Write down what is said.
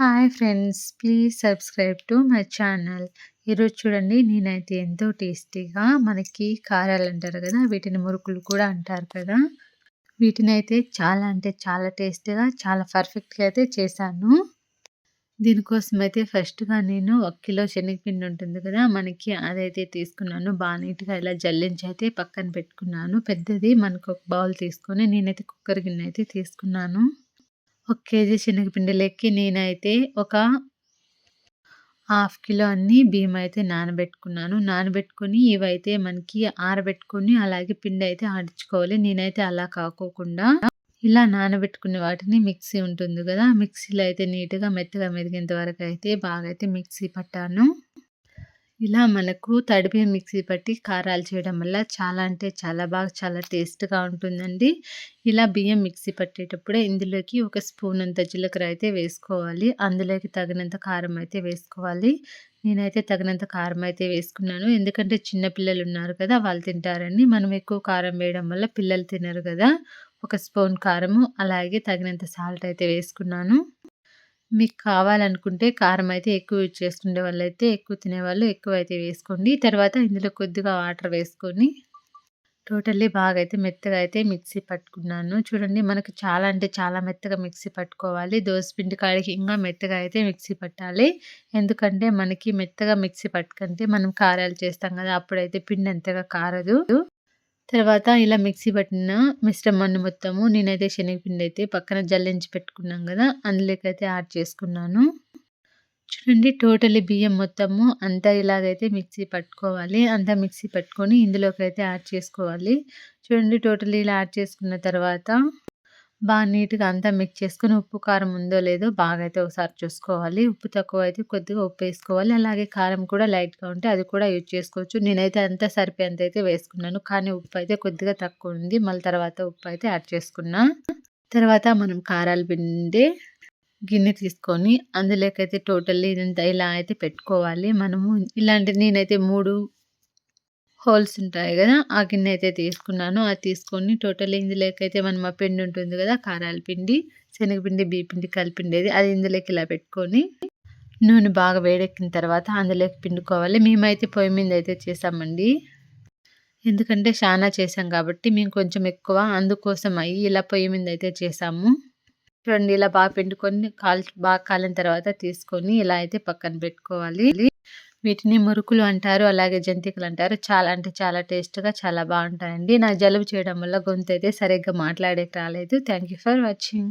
Hi friends please subscribe to my channel. ఈరోజు చూడండి నేనైతే ఎంతో టేస్టీగా మనకి కారాలు అంటారు కదా వీటిని మురుకులు కూడా అంటారు కదా. వీటిని అయితే చాలా అంటే చాలా టేస్టీగా చాలా పర్ఫెక్ట్గా అయితే చేశాను. దీనికోసం అయితే ఫస్ట్గా నేను ఒక కిలో శనగపిండి ఉంటుంది కదా మనకి అదైతే తీసుకున్నాను. బాగా నీట్గా ఇలా జల్లించి అయితే పక్కన పెట్టుకున్నాను. పెద్దది మనకు ఒక బౌల్ తీసుకొని నేనైతే కుక్కర్ గిన్నె అయితే తీసుకున్నాను. ఒక కేజీ శనగపిండిలోకి నేనైతే ఒక హాఫ్ కిలో అన్ని బియ్యం అయితే నానబెట్టుకున్నాను. నానబెట్టుకొని ఇవైతే మనకి ఆరబెట్టుకొని అలాగే పిండి అయితే ఆడించుకోవాలి. నేనైతే అలా కాకోకుండా ఇలా నానబెట్టుకునే వాటిని మిక్సీ ఉంటుంది కదా మిక్సీలో అయితే నీట్గా మెత్తగా మెరిగేంత వరకు అయితే బాగా అయితే మిక్సీ పట్టాను. ఇలా మనకు తడిపే మిక్సీ పట్టి కారాలు చేయడం వల్ల చాలా అంటే చాలా బాగా చాలా టేస్ట్గా ఉంటుందండి. ఇలా బియ్యం మిక్సీ పట్టేటప్పుడే ఇందులోకి ఒక స్పూన్ అంత జీలకర్ర అయితే వేసుకోవాలి. అందులోకి తగినంత కారం అయితే వేసుకోవాలి. నేనైతే తగినంత కారం అయితే వేసుకున్నాను. ఎందుకంటే చిన్న పిల్లలు ఉన్నారు కదా వాళ్ళు తింటారని. మనం ఎక్కువ కారం వేయడం వల్ల పిల్లలు తినరు కదా. ఒక స్పూన్ కారము అలాగే తగినంత సాల్ట్ అయితే వేసుకున్నాను. మీకు కావాలనుకుంటే కారం అయితే ఎక్కువ యూజ్ చేసుకునే వాళ్ళు అయితే ఎక్కువ తినేవాళ్ళు ఎక్కువ అయితే వేసుకోండి. తర్వాత ఇందులో కొద్దిగా వాటర్ వేసుకొని టోటల్లీ బాగా అయితే మెత్తగా అయితే మిక్సీ పట్టుకున్నాను. చూడండి మనకు చాలా అంటే చాలా మెత్తగా మిక్సీ పట్టుకోవాలి. పిండి కాడికి ఇంకా మెత్తగా అయితే మిక్సీ పట్టాలి. ఎందుకంటే మనకి మెత్తగా మిక్సీ పట్టుకుంటే మనం కారాలు చేస్తాం కదా అప్పుడైతే పిండి అంతగా కారదు. తర్వాత ఇలా మిక్సీ పట్టిన మిశ్రమాన్ని మొత్తము నేనైతే శనగపిండి అయితే పక్కన జల్లించి పెట్టుకున్నాం కదా అందులోకి అయితే యాడ్ చేసుకున్నాను. చూడండి టోటలీ బియ్యం మొత్తము అంతా ఇలాగైతే మిక్సీ పట్టుకోవాలి. అంతా మిక్సీ పట్టుకొని ఇందులోకి అయితే యాడ్ చేసుకోవాలి. చూడండి టోటలీ ఇలా యాడ్ చేసుకున్న తర్వాత బాగా నీట్గా అంతా మిక్స్ చేసుకుని ఉప్పు కారం ఉందో లేదో బాగా అయితే ఒకసారి చూసుకోవాలి. ఉప్పు తక్కువ అయితే కొద్దిగా ఉప్పు వేసుకోవాలి. అలాగే కారం కూడా లైట్గా ఉంటే అది కూడా యూజ్ చేసుకోవచ్చు. నేనైతే అంతా సరిపోయేంత అయితే వేసుకున్నాను. కానీ ఉప్పు అయితే కొద్దిగా తక్కువ ఉంది. మళ్ళీ తర్వాత ఉప్పు అయితే యాడ్ చేసుకున్నా. తర్వాత మనం కారాలు పిండి గిన్నె తీసుకొని అందులోకైతే టోటల్లీ ఇదంతా ఇలా అయితే పెట్టుకోవాలి. మనము ఇలాంటి నేనైతే మూడు హోల్స్ ఉంటాయి కదా ఆ గిన్నె అయితే తీసుకున్నాను. అది తీసుకొని టోటల్ ఇందులోకి అయితే మనం ఆ పిండి ఉంటుంది కదా కారాల పిండి శనగపిండి బియ్యపిండి కలిపిండేది. అది ఇందులోకి ఇలా పెట్టుకొని నూనె బాగా వేడెక్కిన తర్వాత అందులోకి పిండుకోవాలి. మేమైతే పొయ్యి మీద అయితే చేసామండి. ఎందుకంటే చాలా చేసాం కాబట్టి మేము కొంచెం ఎక్కువ అందుకోసం అయ్యి ఇలా పొయ్యి మీద అయితే చేసాము. చూడండి ఇలా బాగా పిండుకొని కాల్ బాగా కాలిన తర్వాత తీసుకొని ఇలా అయితే పక్కన పెట్టుకోవాలి. వీటిని మురుకులు అంటారు అలాగే జంతికలు అంటారు. చాలా అంటే చాలా టేస్ట్గా చాలా బాగుంటాయండి. నా జలుబు చేయడం వల్ల గొంతు అయితే సరిగ్గా మాట్లాడేకి రాలేదు. Thank you for watching.